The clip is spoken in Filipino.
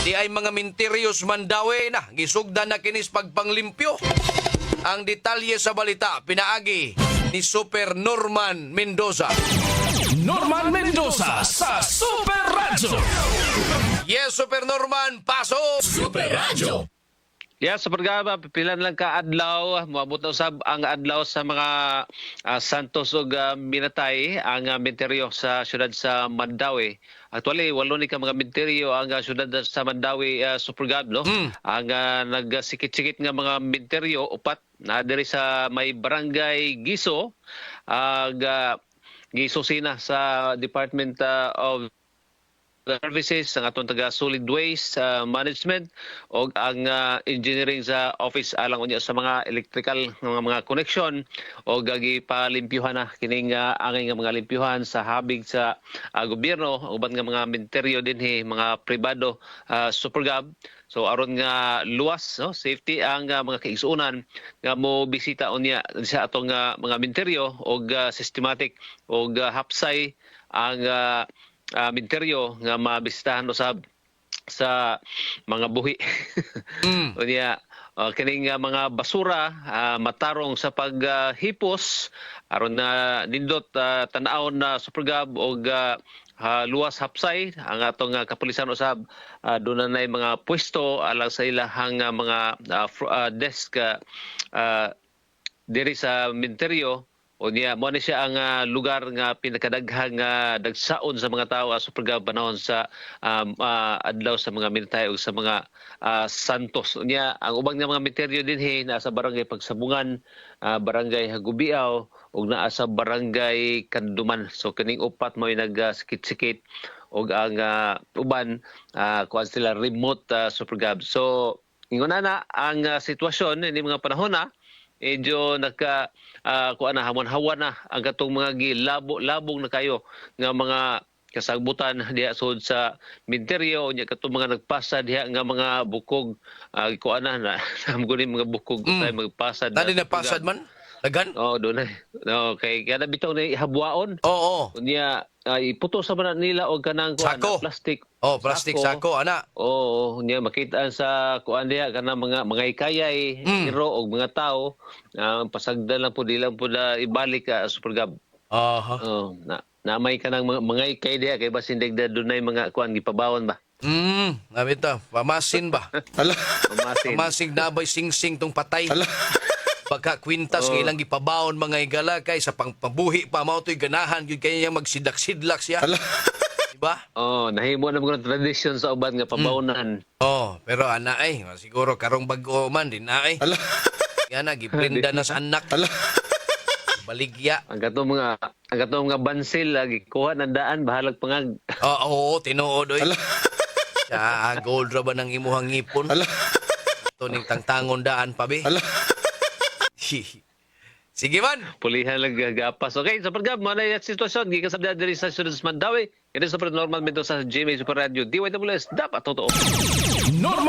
Di ay mga minterios mandawe na gisugdan na kinis pagpanglimpyo. Ang detalye sa balita pinaagi ni Super Norman Mendoza. Norman Mendoza sa Super Radio. Yes, Super Norman, pasok! Super Radio. Yeah, sa programa, pipilan lang ka adlaw, moabot na usab ang adlaw sa mga ah, Santos ug ah, Minatay, ang uh, menteryo sa syudad sa Mandawi. Actually, walo ni ka mga menteryo ang ah, syudad sa Mandawi uh, Supergab, no? Ang ah, nagsikit-sikit nga mga menteryo upat na diri sa may barangay Giso, ang ah, Giso sina sa Department ah, of services ang atong taga solid waste uh, management o ang uh, engineering sa office alang unya sa mga electrical nga mga connection o gagi palimpyuhan na kining uh, angay nga mga limpyuhan sa habig sa uh, gobyerno uban nga mga ministeryo dinhi mga pribado uh, supergab So aron nga luwas no safety ang uh, mga kaigsuonan nga mo bisita unya sa atong uh, mga ministeryo og uh, systematic og uh, hapsay ang uh, uh, ministeryo nga mabisitahan usab sa mga buhi. Mm. Unya uh, kining uh, mga basura uh, matarong sa paghipos aron na nindot uh, tan-aon na supergab og uh, uh, luwas hapsay ang atong uh, kapulisan usab uh, doon na mga pwesto alang sa ilahang uh, mga uh, uh, desk uh, uh, diri sa ministeryo o mo ni siya ang ah, lugar nga pinakadaghang nga dagsaon sa mga tao uh, super panahon sa um, ah, adlaw sa mga militay o sa mga ah, santos. Niya ang ubang nga mga ministeryo dinhi naa sa barangay Pagsabungan ah, barangay Hagubiaw ug naa sa barangay Kanduman. So kining upat mo nagsikit-sikit og ang ah, uban uh, kuan sila remote uh, supergab so ingon na ang ah, sitwasyon ini mga panahon na medyo nagka uh, kuan na hamon-hawan na ang katong mga gilabo labong na kayo nga mga kasagbutan diha sud sa minteryo nya katong mga nagpasa diha nga mga bukog uh, kuan na na mga bukog Mm. mm. magpasad Tadi na pasad man? Lagan? Oh, doon na. No, kay kada bitaw na habwaon. Oo. Unya ay iputo sa man nila og kanang kuan Sako. na plastic. Oh, plastic sako, ana. Oo, niya makita sa kuan diha kana mga mga ikayay, Mm. hero og mga tao, uh, pasagdan lang po di lang po na ibalik ka super gab. Aha. Oh, na namay ka ng mga, mga ikay diha kay basin degda dunay mga kuan gipabawon ba. Mm, nabita, pamasin ba? Ala. Pamasin. Pamasin na ba'y sing-sing tong patay? Pagka kwintas Oh. oh. ilang gipabaon mga igala kay sa pangpabuhi pa mao to'y ganahan gyud kay niya magsidak-sidlak siya. Ala. Diba? Oh, nahimo na mga tradisyon sa uban nga pabawonan. Oh, pero ana ay siguro karong bag-o man din na ay. Yan na giprenda na sa anak. Ala. Baligya. Ang katong mga ang katong mga bansil lagi kuha ng daan bahalag pangag. Oo, oo, tinuod oy. Ala. Sa gold ra ba ng imuhang ngipon? Ala. Tuning tangtangon daan pa be. Ala. Sige man. Pulihan lang gagapas. Okay, sa pagkab, mo na yung sitwasyon. Gikan sa diri sa Students Mandawi. Ito sa normal mento sa GMA Super Radio. DYWS, dapat totoo. Norman